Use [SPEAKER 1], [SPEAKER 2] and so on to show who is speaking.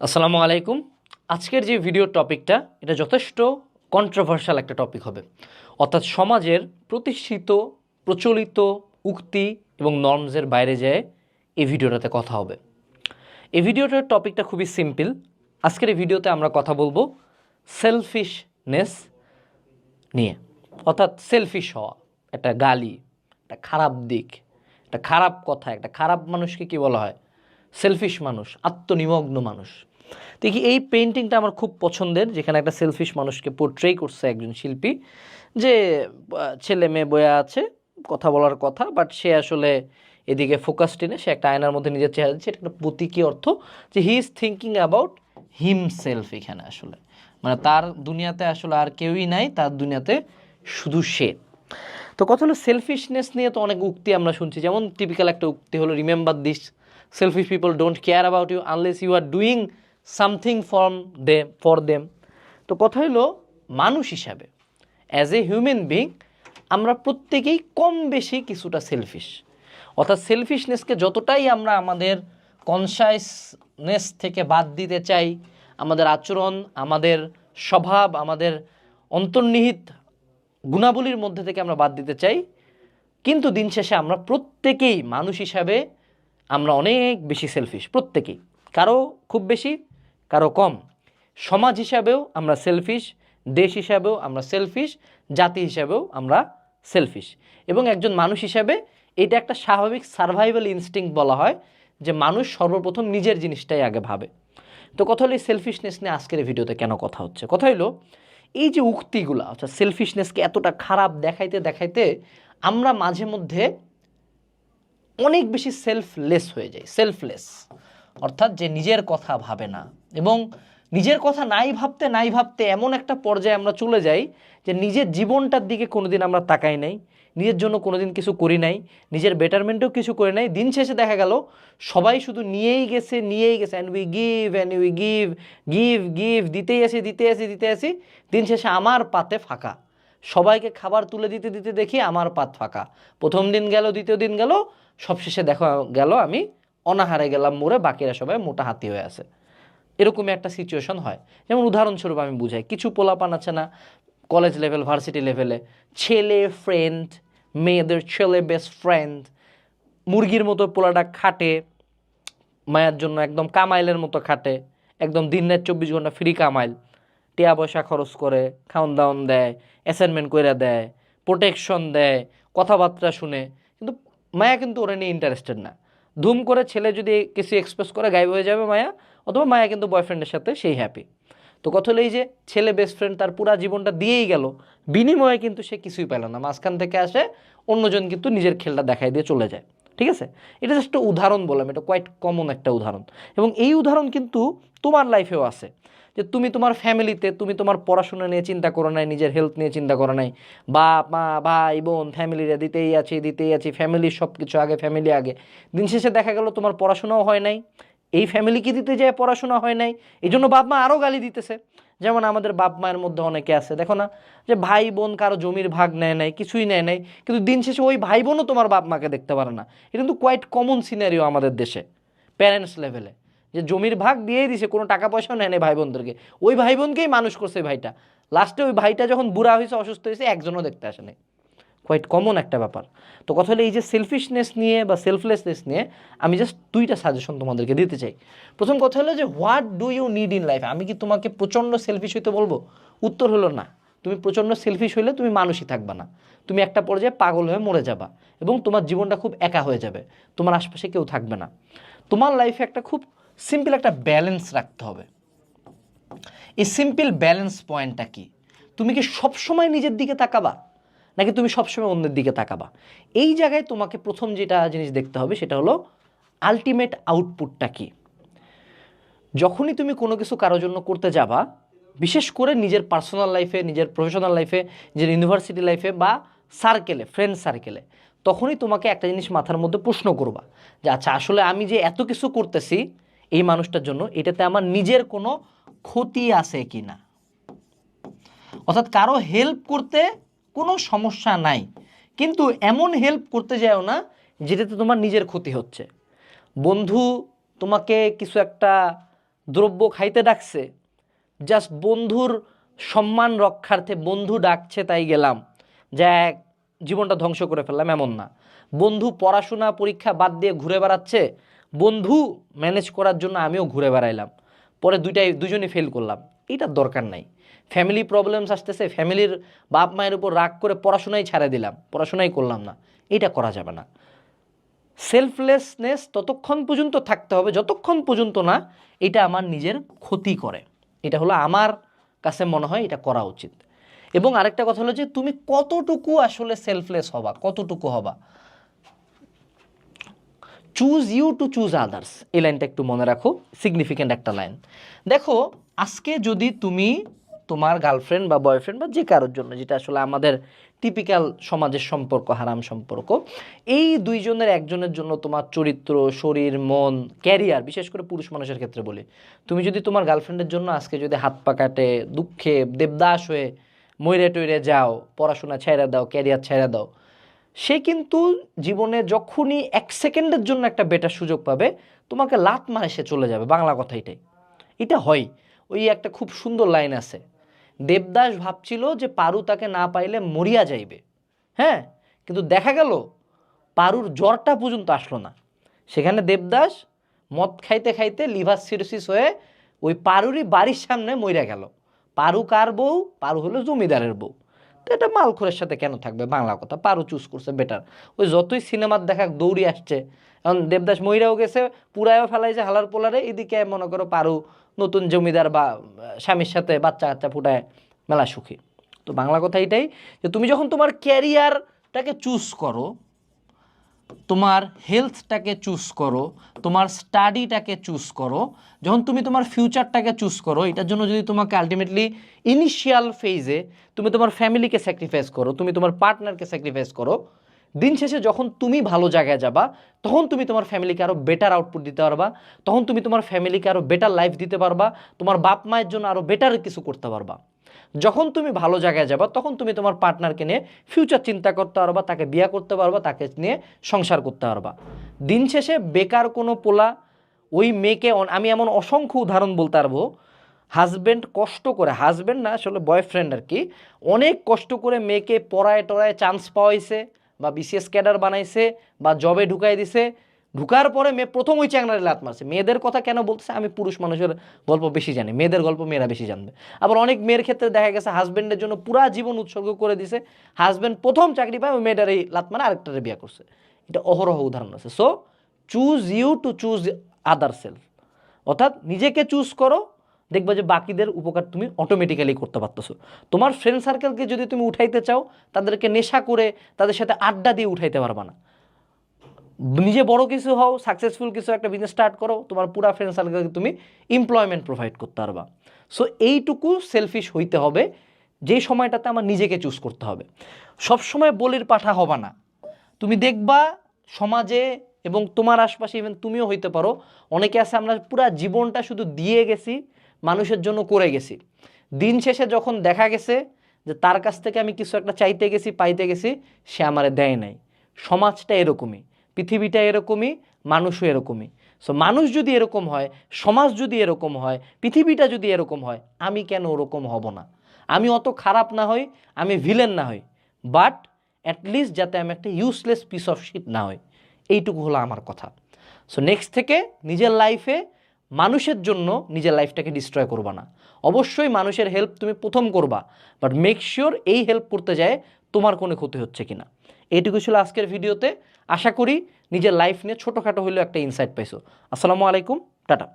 [SPEAKER 1] আসসালামু আলাইকুম। আজকের যে ভিডিও টপিকটা এটা যথেষ্ট কন্ট্রোভার্সাল একটা টপিক হবে। অর্থাৎ সমাজের প্রতিষ্ঠিত, প্রচলিত উক্তি এবং নর্মসের বাইরে যায় এই ভিডিওটাতে কথা হবে। এই ভিডিওটার টপিকটা খুবই সিম্পল আজকের এই ভিডিওতে আমরা কথা বলব সেলফিশনেস নিয়ে। অর্থাৎ সেলফিশ হওয়া, একটা গালি, একটা খারাপ দিক, একটা খারাপ কথা, একটা খারাপ মানুষকে কি বলা হয়? সেলফিশ মানুষ, আত্মনিমগ্ন মানুষ। দেখি এই পেন্টিংটা আমার খুব পছন্দের, যেখানে একটা সেলফিশ মানুষকে পোর্ট্রেই করছে একজন শিল্পী, যে ছেলে মেয়ে বয়া আছে, কথা বলার কথা বাট সে আসলে এদিকে ফোকাস টেনে সে একটা আয়নার মধ্যে নিজের চেহারা দিচ্ছে, এটা একটা প্রতীকী অর্থ যে he is thinking about himself এখানে আসলে। মানে তার দুনিয়াতে আসলে আর কেউই নাই, তার দুনিয়াতে শুধু সে। তো কথা হলো সেলফিশনেস নিয়ে তো অনেক উক্তি আমরা শুনছি, যেমন টিপিক্যাল একটা উক্তি হলো remember this selfish people don't care about you unless you are doing something for they, for them. তো কথা হলো, মানুষ হিসাবে অ্যাজ এ হিউম্যান বিং আমরা প্রত্যেকেই কম বেশি কিছুটা সেলফিশ অর্থাৎ সেলফিশনেসকে যতটাই আমরা আমাদের কনসাসনেস থেকে বাদ দিতে চাই, আমাদের আচরণ, আমাদের স্বভাব, আমাদের অন্তর্নিহিত গুণাবলীর মধ্যে থেকে আমরা বাদ দিতে চাই, কিন্তু দিন শেষে আমরা প্রত্যেকেই মানুষ হিসাবে আমরা অনেক বেশি সেলফিশ প্রত্যেকেই। কারও খুব বেশি কারও কম। সমাজ হিসাবেও আমরা সেলফিশ দেশ হিসাবেও আমরা সেলফিশ জাতি হিসাবেও আমরা সেলফিশ এবং একজন মানুষ হিসাবে এটা একটা স্বাভাবিক সার্ভাইভাল ইনস্টিংক্ট বলা হয় যে মানুষ সর্বপ্রথম নিজের জিনিসটাই আগে ভাবে। তো কথা হলো এই সেলফিশনেস নিয়ে আজকের ভিডিওতে কেন কথা হচ্ছে? কথা হলো এই যে উক্তিগুলা, অর্থাৎ সেলফিশনেসকে এতটা খারাপ দেখাইতে দেখাইতে আমরা মাঝে মধ্যে অনেক বেশি সেলফলেস হয়ে যায় সেলফলেস অর্থাৎ যে নিজের কথা ভাবে না। এবং নিজের কথা নাই ভাবতে নাই ভাবতে এমন একটা পর্যায়ে আমরা চলে যাই যে নিজের জীবনটার দিকে কোনোদিন আমরা তাকাই নাই, নিজের জন্য কোনোদিন কিছু করি নাই, নিজের বেটারমেন্টেও কিছু করি নাই। দিন শেষে দেখা গেল সবাই শুধু নিয়েই গেছে নিয়েই গেছে। And we give and we give give give দিতেই আসি দিতে আসি দিতে আসি। দিন শেষে আমার পাতে ফাঁকা। সবাইকে খাবার তুলে দিতে দিতে দেখি আমার পাত ফাঁকা। প্রথম দিন গেল, দ্বিতীয় দিন গেল, সবশেষে দেখা গেল আমি অনাহারে গেলাম মোড়ে, বাকিরা সবাই মোটা হাতি হয়ে আছে। এরকমই একটা সিচুয়েশন হয়। যেমন উদাহরণস্বরূপ আমি বুঝাই, কিছু পোলাপান আছে না কলেজ লেভেল ভার্সিটি লেভেলে ছেলে ফ্রেন্ড মেয়েদের ছেলে বেস্ট ফ্রেন্ড মুরগির মতো পোলাটা খাটে, মায়ের জন্য একদম কামাইলের মতো খাটে, একদম দিন রাত চব্বিশ ঘণ্টা ফ্রি কামাইল, টিয়া পয়সা খরচ করে, খাওন দাওন দেয় অ্যাসাইনমেন্ট করে দেয় প্রোটেকশন দেয়, কথাবার্তা শুনে। কিন্তু মায়া কিন্তু ওরা নিয়ে ইন্টারেস্টেড না। ধুম করে ছেলে যদি কিছু এক্সপ্রেস করে গায়েব হয়ে যাবে মায়া, অথবা মায়া কিন্তু বয়ফ্রেন্ডের সাথে সেই হ্যাপি তো কথা হলো এই যে, ছেলে বেস্ট ফ্রেন্ড তার পুরা জীবনটা দিয়েই গেল, বিনিময়ে কিন্তু সে কিছুই পেল না। মাঝখান থেকে আসে অন্যজন কিন্তু নিজের খেলটা দেখাই দিয়ে চলে যায়। ঠিক আছে? এটা জাস্ট উদাহরণ বললাম, এটা কোয়াইট কমন একটা উদাহরণ। এবং এই উদাহরণ কিন্তু তোমার লাইফেও আছে। যে তুমি তোমার ফ্যামিলিতে তুমি তোমার পড়াশোনা নিয়ে চিন্তা করো নাই, নিজের হেলথ নিয়ে চিন্তা করো নাই। বাপ, মা, ভাই, বোন ফ্যামিলিরা দিতেই আছি দিতেই আছি ফ্যামিলির সব কিছু আগে ফ্যামিলি আগে। দিন শেষে দেখা গেল তোমার পড়াশোনাও হয় নাই। এই ফ্যামিলিকে দিতে যায় পড়াশোনা হয় নাই। এই জন্য বাপ মা আরও গালি দিতেছে। যেমন আমাদের বাপ মায়ের মধ্যে অনেকে আছে। দেখো না, যে ভাই বোন কারও জমির ভাগ নেয় নাই, কিছুই নেয় নাই, কিন্তু দিন শেষে ওই ভাই বোনও তোমার বাপ মাকে দেখতে পারে না। এটা কিন্তু কোয়াইট কমন সিনারিও আমাদের দেশে প্যারেন্টস লেভেলে যে জমির ভাগ দিয়েই দিছে, কোনো টাকা পয়সাও নেয় নাই ভাই বোনদেরকে ওই ভাই বোনকেই মানুষ করছে ভাইটা। লাস্টে ওই ভাইটা যখন বুড়া হয়েছে, অসুস্থ হয়েছে, একজনও দেখতে আসে নাই। কোয়াইট কমন একটা ব্যাপার। তো কথা হলো, এই যে সেলফিশনেস নিয়ে বা সেলফলেসনেস নিয়ে আমি জাস্ট দুইটা সাজেশন তোমাদেরকে দিতে চাই। প্রথম কথা হলো যে what do you need in life আমি কি তোমাকে প্রচণ্ড সেলফিশ হইতে বলব? উত্তর হলো না। তুমি প্রচণ্ড সেলফিশ হইলে তুমি মানুষই থাকবা না। তুমি একটা পর্যায়ে পাগল হয়ে মরে যাবা এবং তোমার জীবনটা খুব একা হয়ে যাবে। তোমার আশপাশে কেউ থাকবে না। তোমার লাইফে একটা খুব সিম্পল একটা ব্যালেন্স রাখতে হবে। এই সিম্পল ব্যালেন্স পয়েন্টটা কি? তুমি কি সবসময় নিজের দিকে তাকাবা? নাকি তুমি সবসময় অন্যের দিকে তাকাবা? এই জায়গায় তোমাকে প্রথম যেটা জিনিস দেখতে হবে সেটা হলো আলটিমেট আউটপুটটা কি? যখনই তুমি কোনো কিছু কারোর জন্য করতে যাবা, বিশেষ করে নিজের পার্সোনাল লাইফে নিজের প্রফেশনাল লাইফে নিজের ইউনিভার্সিটি লাইফে বা সার্কেলে ফ্রেন্ড সার্কেলে তখনই তোমাকে একটা জিনিস মাথার মধ্যে প্রশ্ন করবা যে আচ্ছা আসলে আমি যে এত কিছু করতেছি এই মানুষটার জন্য, এটাতে আমার নিজের কোনো ক্ষতি আছে কি না অর্থাৎ কারও হেল্প করতে কোনো সমস্যা নাই, কিন্তু এমন হেল্প করতে যাও না যেটাতে তোমার নিজের ক্ষতি হচ্ছে। বন্ধু তোমাকে কিছু একটা দ্রব্য খাইতে ডাকছে জাস্ট বন্ধুর সম্মান রক্ষার্থে বন্ধু ডাকছে, তাই গেলাম। যা জীবনটা ধ্বংস করে ফেললাম, এমন না। বন্ধু পড়াশোনা, পরীক্ষা বাদ দিয়ে ঘুরে বেড়াচ্ছে বন্ধু ম্যানেজ করার জন্য আমিও ঘুরে বেড়াইলাম। পরে দুইটাই দুজনই ফেল করলাম। এটার দরকার নাই। ফ্যামিলি প্রবলেমস আসতেছে ফ্যামিলির বাপ মায়ের উপর রাগ করে পড়াশোনাই ছাড়া দিলাম, পড়াশোনাই করলাম না। এটা করা যাবে না। সেলফলেসনেস ততক্ষণ পর্যন্ত থাকতে হবে, যতক্ষণ পর্যন্ত না এটা আমার নিজের ক্ষতি করে। এটা হলো আমার কাছে মনে হয় এটা করা উচিত। এবং আরেকটা কথা হলো যে, তুমি কতটুকু আসলে সেলফলেস হবা, কতটুকু হবা? Choose you to choose others এই লাইনটা একটু মনে রাখো সিগনিফিক্যান্ট একটা লাইন। দেখো, আজকে যদি তুমি তোমার গার্লফ্রেন্ড বা বয়ফ্রেন্ড বা যে কারোর জন্য, যেটা আসলে আমাদের টিপিক্যাল সমাজের সম্পর্ক, হারাম সম্পর্ক, এই দুইজনের একজনের জন্য তোমার চরিত্র, শরীর, মন ক্যারিয়ার বিশেষ করে পুরুষ মানুষের ক্ষেত্রে বলি, তুমি যদি তোমার গার্লফ্রেন্ডের জন্য আজকে যদি হাত পা কাটে, দুঃখে দেবদাস হয়ে ময়রে টইরে যাও, পড়াশোনা ছেড়ে দাও ক্যারিয়ার ছেড়ে দাও সে কিন্তু জীবনে যখনই এক সেকেন্ডের জন্য একটা বেটার সুযোগ পাবে, তোমাকে লাত মারে সে চলে যাবে, বাংলা কথা এটাই। এটা হয়। ওই একটা খুব সুন্দর লাইন আছে। দেবদাস ভাবছিল যে পারু তাকে না পাইলে মরিয়া যাইবে। হ্যাঁ কিন্তু দেখা গেল পারুর জ্বরটা পর্যন্ত আসলো না। সেখানে দেবদাস মদ খাইতে খাইতে লিভার সিরোসিস হয়ে ওই পারুরই বাড়ির সামনে মইরা গেল। পারু কার বউ? পারু হলো জমিদারের বউ। তো এটা মালখোরের সাথে কেন থাকবে? বাংলা কথা। পারো চুজ করছে বেটার ওই যতই সিনেমার দেখা দৌড়ি আসছে। এখন দেবদাস মহিরাও গেছে, পুরায়ও ফেলাইছে হালার পোলারে। এদিকে মনে করো পারু নতুন জমিদার বা স্বামীর সাথে বাচ্চা কাচ্চা ফুটায় মেলা সুখী। তো বাংলা কথা এটাই যে, তুমি যখন তোমার ক্যারিয়ারটাকে চুজ করো তোমার হেলথটাকে চুজ করো, তোমার স্টাডিটাকে চুজ করো, যখন তুমি তোমার ফিউচারটাকে চুজ করো, এটার জন্য যদি তোমাকে আলটিমেটলি ইনিশিয়াল ফেজে তুমি তোমার ফ্যামিলিকে স্যাক্রিফাইস করো, তুমি তোমার পার্টনারকে স্যাক্রিফাইস করো, দিন শেষে যখন তুমি ভালো জায়গায় যাবা, তখন তুমি তোমার ফ্যামিলিকে আরও বেটার আউটপুট দিতে পারবা, তখন তুমি তোমার ফ্যামিলিকে আরও বেটার লাইফ দিতে পারবা, তোমার বাপ মায়ের জন্য আরও বেটার কিছু করতে পারবা। যখন তুমি ভালো জায়গায় যাবা, তখন তুমি তোমার পার্টনারকে নিয়ে ফিউচার চিন্তা করতে পারবা, তাকে বিয়া করতে পারবা, তাকে নিয়ে সংসার করতে পারবা। দিন শেষে বেকার কোনো পোলা ওই মেয়েকে আমি এমন অসংখ্য উদাহরণ বলতে পারব। হাজব্যান্ড কষ্ট করে হাজব্যান্ড না, আসলে বয়ফ্রেন্ড আর কি, অনেক কষ্ট করে মেয়েকে পড়ায় টড়ায় চান্স পাওয়াইছে বা বিসিএস ক্যাডার বানাইছে বা জবে ঢুকাই দিছে। ঢুকার পরে মেয়ে প্রথম ওই চ্যাংড়ারে লাত মারছে। মেয়েদের কথা কেন বলতেছে? আমি পুরুষ মানুষের গল্প বেশি জানি। মেয়েদের গল্প মেয়েরা বেশি জানবে। আবার অনেক মেয়ের ক্ষেত্রে দেখা গেছে হাজব্যান্ডের জন্য পুরা জীবন উৎসর্গ করে দিছে। হাজব্যান্ড প্রথম চাকরি পায়, ওই মেয়েটার এই লাত মানে আরেকটারে বিয়ে করছে। এটা অহরহ উদাহরণ আছে। So choose you to choose other self অর্থাৎ নিজেকে চুজ করো, দেখবা যে বাকিদের উপকার তুমি অটোমেটিক্যালি করতে পারতেছো। তোমার ফ্রেন্ড সার্কেলকে যদি তুমি উঠাইতে চাও, তাদেরকে নেশা করে, তাদের সাথে আড্ডা দিয়ে উঠাইতে পারবা না। নিজে বড় কিছু হও সাকসেসফুল কিছু একটা বিজনেস স্টার্ট করো, তোমার পুরা ফ্রেন্ড সার্কেলকে তুমি এমপ্লয়মেন্ট প্রোভাইড করতে পারবা। সো এইটুকু সেলফিশ হইতে হবে যেই সময়টাতে আমার নিজেকে চুজ করতে হবে। সবসময় বলির পাঠা হবা না। তুমি দেখবা সমাজে এবং তোমার আশপাশে ইভেন তুমিও হইতে পারো, অনেকে আছে আমরা পুরা জীবনটা শুধু দিয়ে গেছি, মানুষের জন্য করে গেছি। দিন শেষে যখন দেখা গেছে যে তার কাছ থেকে আমি কিছু একটা চাইতে গেছি, পাইতে গেছি, সে আমারে দেয় নাই। সমাজটা এরকমই। পৃথিবীটা এরকমই, মানুষও এরকমই। সো মানুষ যদি এরকম হয়, সমাজ যদি এরকম হয়, পৃথিবীটা যদি এরকম হয়, আমি কেন ওরকম হব না? আমি অত খারাপ না হই, আমি ভিলেন না হই। বাট অ্যাটলিস্ট যাতে আমি একটা ইউজলেস পিস অফ শিট না হই। এইটুকু হলো আমার কথা। সো নেক্সট থেকে নিজের লাইফে মানুষের জন্য নিজের লাইফটাকে ডিস্ট্রয় করবা না। অবশ্যই মানুষের হেল্প তুমি প্রথম করবা বাট মেক শিওর এই হেল্প করতে যায়, তোমার কোনো ক্ষতি হচ্ছে কিনা। এইটুকু ছিল আজকের ভিডিওতে। আশা করি নিজের লাইফ নিয়ে ছোটোখাটো হলেও একটা ইনসাইট পাইছো। আসসালামু আলাইকুম, টাটা।